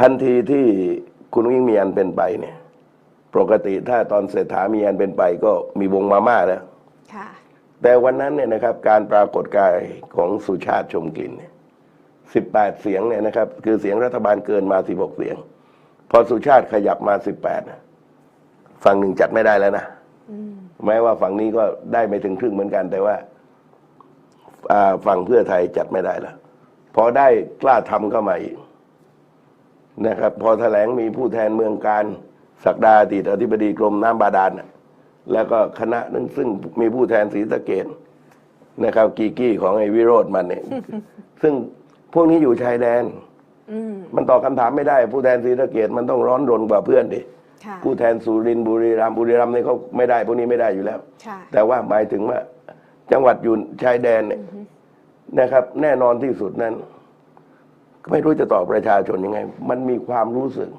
ทันทีที่คุณวิ่งมีอันเป็นไปเนี่ย ปกติถ้าตอนเศรษฐามีอันเป็นไปก็มีวงมาม่าแล้วค่ะแต่วันนั้นเนี่ยนะครับ การปรากฏกายของสุชาติชมกลิ่นเนี่ยสิบแปดเสียงเนี่ยนะครับ คือเสียงรัฐบาลเกินมาสิบหกเสียง พอสุชาติขยับมาสิบแปดฝั่งหนึ่งจัดไม่ได้แล้วนะอืมแม้ว่าฝั่งนี้ก็ได้ไม่ถึงครึ่งเหมือนกัน แต่ว่าอ่าฝั่งเพื่อไทยจัดไม่ได้แล้วพอได้กล้าทำเข้ามาอีก นะครับ พอแถลงมีผู้แทนเมืองการศักดาอดีตอธิบดีกรมน้ำบาดาลน่ะแล้วก็คณะนั้นซึ่งมีผู้แทนศรีสะเกดนะครับ กีกี้ของไอ้วิโรธมันเนี่ยซึ่งพวกนี้อยู่ชายแดนอืมมันตอบคำถามไม่ได้ ผู้แทนศรีสะเกดมันต้องร้อนรนกว่าเพื่อนดิค่ะผู้แทนสุรินทร์บุรีรัมย์บุรีรัมย์นี่เขาไม่ได้พวกนี้ไม่ได้อยู่แล้วค่ะแต่ว่าหมายถึงว่าจังหวัดอยู่ชายแดนเนี่ยนะครับ แน่นอนที่สุดนั้น ไม่รู้จะตอบประชาชนยังไง มันมีความรู้สึก